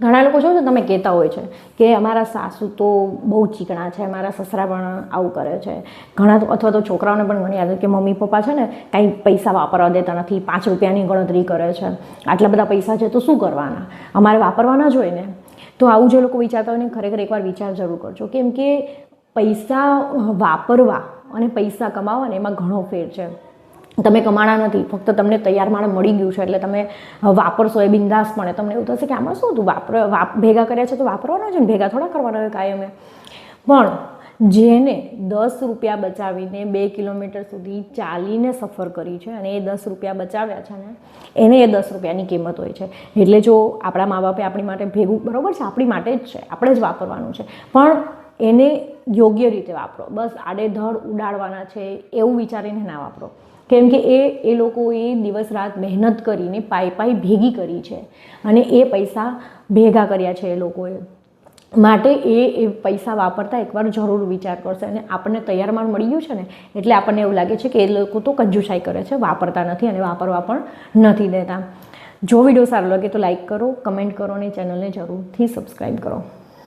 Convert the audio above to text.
ઘણા લોકો જો તમે કહેતા હોય છે કે અમારા સાસુ તો બહુ ચીકણા છે, મારા સસરા પણ આવું કરે છે. ઘણા અથવા તો છોકરાઓને પણ ઘણી યાદ કે મમ્મી પપ્પા છે ને કાંઈ પૈસા વાપરવા દેતા નથી, પાંચ રૂપિયાની ગણતરી કરે છે. આટલા બધા પૈસા છે તો શું કરવાના? અમારે વાપરવાના જ હોય ને. તો આવું જે લોકો વિચારતા હોય ને, ખરેખર એકવાર વિચાર જરૂર કરજો. કેમ કે પૈસા વાપરવા અને પૈસા કમાવા ને એમાં ઘણો ફેર છે. તમે કમાણા નથી, ફક્ત તમને તૈયાર માળ મળી ગયું છે એટલે તમે વાપરશો એ બિંદાસ પણ. તમને એવું થશે કે આમાં શું હતું વાપર, વાપ, ભેગા કર્યા છે તો વાપરવાના છે ને? ભેગા થોડા કરવાના હોય કાયમે પણ જેને દસ રૂપિયા બચાવીને બે કિલોમીટર સુધી ચાલીને સફર કરી છે અને એ દસ રૂપિયા બચાવ્યા છે ને, એને એ દસ રૂપિયાની કિંમત હોય છે. એટલે જો આપણા મા બાપે આપણી માટે ભેગું, બરાબર છે? આપણી માટે જ છે. આપણે જ વાપરવાનું છે. પણ એને યોગ્ય રીતે વાપરો. બસ આડેધડ ઉડાડવાના છે, એવું વિચારીને ના વાપરો. કેમ કે એ એ લોકોએ દિવસ રાત મહેનત કરીને પાઈ પાઈ ભેગી કરી છે અને એ પૈસા ભેગા કર્યા છે એ લોકોએ. માટે એ એ પૈસા વાપરતા એકવાર જરૂર વિચાર કરશે અને આપણને તૈયાર માલ મળી ગયું છે ને, એટલે આપણને એવું લાગે છે કે એ લોકો તો કંજુસાઈ કરે છે, વાપરતા નથી અને વાપરવા પણ નથી દેતા. જો વીડિયો સારો લાગે તો લાઈક કરો, કમેન્ટ કરો અને ચેનલને જરૂરથી સબસ્ક્રાઈબ કરો.